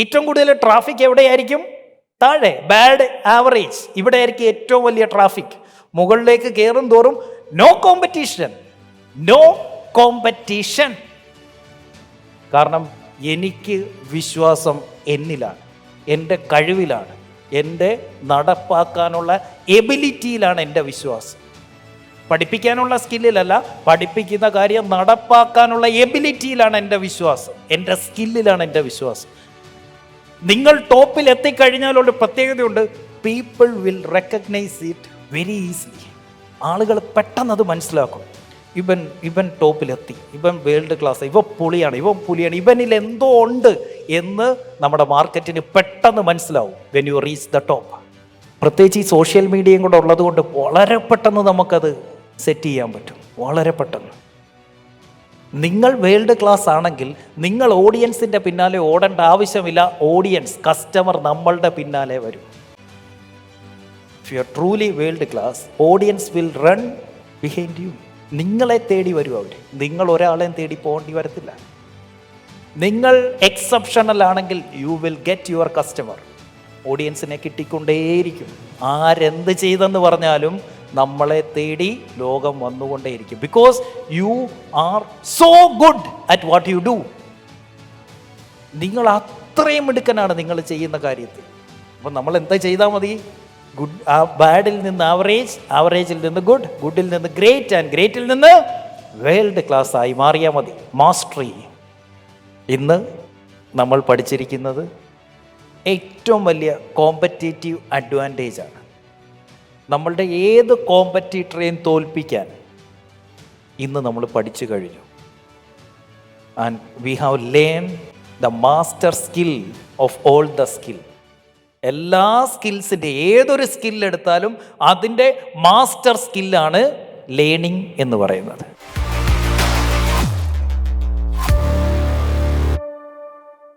ഏറ്റവും കൂടുതൽ ട്രാഫിക് എവിടെയായിരിക്കും? താഴെ ബാഡ് ആവറേജ് ഇവിടെ ആയിരിക്കും ഏറ്റവും വലിയ ട്രാഫിക് മുകളിലേക്ക് കയറും തോറും നോ കോമ്പറ്റീഷൻ നോ കോമ്പറ്റീഷൻ കാരണം എനിക്ക് വിശ്വാസം എന്നിലാണ് എന്റെ കഴിവിലാണ് എന്റെ നടപ്പാക്കാനുള്ള എബിലിറ്റിയിലാണ് എന്റെ വിശ്വാസം. പഠിപ്പിക്കാനുള്ള സ്കില്ലിലല്ല പഠിപ്പിക്കുന്ന കാര്യം നടപ്പാക്കാനുള്ള എബിലിറ്റിയിലാണ് എന്റെ വിശ്വാസം. എന്റെ സ്കില്ലിലാണ് എന്റെ വിശ്വാസം. നിങ്ങൾ ടോപ്പിൽ എത്തിക്കഴിഞ്ഞാൽ ഒരു പ്രത്യേകതയുണ്ട്. People will recognise it very easily ആളുകൾ പെട്ടെന്ന് അത് മനസ്സിലാക്കും. ഇവൻ ഇവൻ ടോപ്പിലെത്തി ഇവൻ വേൾഡ് ക്ലാസ് ഇവ പുളിയാണ് ഇവൻ പുലിയാണ് ഇവനിൽ എന്തോ ഉണ്ട് എന്ന് നമ്മുടെ മാർക്കറ്റിന് പെട്ടെന്ന് മനസ്സിലാവും. When you reach the top പ്രത്യേകിച്ച് ഈ സോഷ്യൽ മീഡിയയും കൂടെ ഉള്ളത് കൊണ്ട് വളരെ പെട്ടെന്ന് നമുക്കത് സെറ്റ് ചെയ്യാൻ പറ്റും. വളരെ പെട്ടെന്ന്. നിങ്ങൾ വേൾഡ് ക്ലാസ് ആണെങ്കിൽ നിങ്ങൾ ഓഡിയൻസിന്റെ പിന്നാലെ ഓടേണ്ട ആവശ്യമില്ല. ഓഡിയൻസ് കസ്റ്റമർ നമ്മളുടെ പിന്നാലെ വരും. If you are truly world class audience will run behind you നിങ്ങളെ തേടി വരും അവർ നിങ്ങൾ ഒരാളെയും തേടി പോകേണ്ടി വരത്തില്ല. നിങ്ങൾ എക്സെപ്ഷണൽ ആണെങ്കിൽ you will get your customer ഓഡിയൻസിനെ കിട്ടിക്കൊണ്ടേയിരിക്കും. ആരെന്ത് ചെയ്തെന്ന് പറഞ്ഞാലും നമ്മളെ തേടി ലോകം വന്നുകൊണ്ടേയിരിക്കും. Because you are so good at what you do നിങ്ങൾ അത്രയും മിടുക്കനാണ് നിങ്ങൾ ചെയ്യുന്ന കാര്യത്തിൽ. അപ്പം നമ്മൾ എന്താ ചെയ്താൽ മതി? ഗുഡ് ആ ബാഡിൽ നിന്ന് ആവറേജ് ആവറേജിൽ നിന്ന് ഗുഡ് ഗുഡിൽ നിന്ന് ഗ്രേറ്റ് ആൻഡ് ഗ്രേറ്റിൽ നിന്ന് വേൾഡ് ക്ലാസ് ആയി മാറിയാൽ മതി. മാസ്റ്ററി ഇന്ന് നമ്മൾ പഠിച്ചിരിക്കുന്നത് ഏറ്റവും വലിയ കോമ്പറ്റേറ്റീവ് അഡ്വാന്റേജ് ആണ്. നമ്മളുടെ ഏത് കോമ്പറ്റീറ്ററെയും തോൽപ്പിക്കാൻ ഇന്ന് നമ്മൾ പഠിച്ചു കഴിഞ്ഞു. And we have learn the master skill of all the skill എല്ലാ സ്കിൽസിന്റെ ഏതൊരു സ്കില്ലെടുത്താലും അതിന്റെ മാസ്റ്റർ സ്കില്ലാണ് ലേണിംഗ് എന്ന് പറയുന്നത്.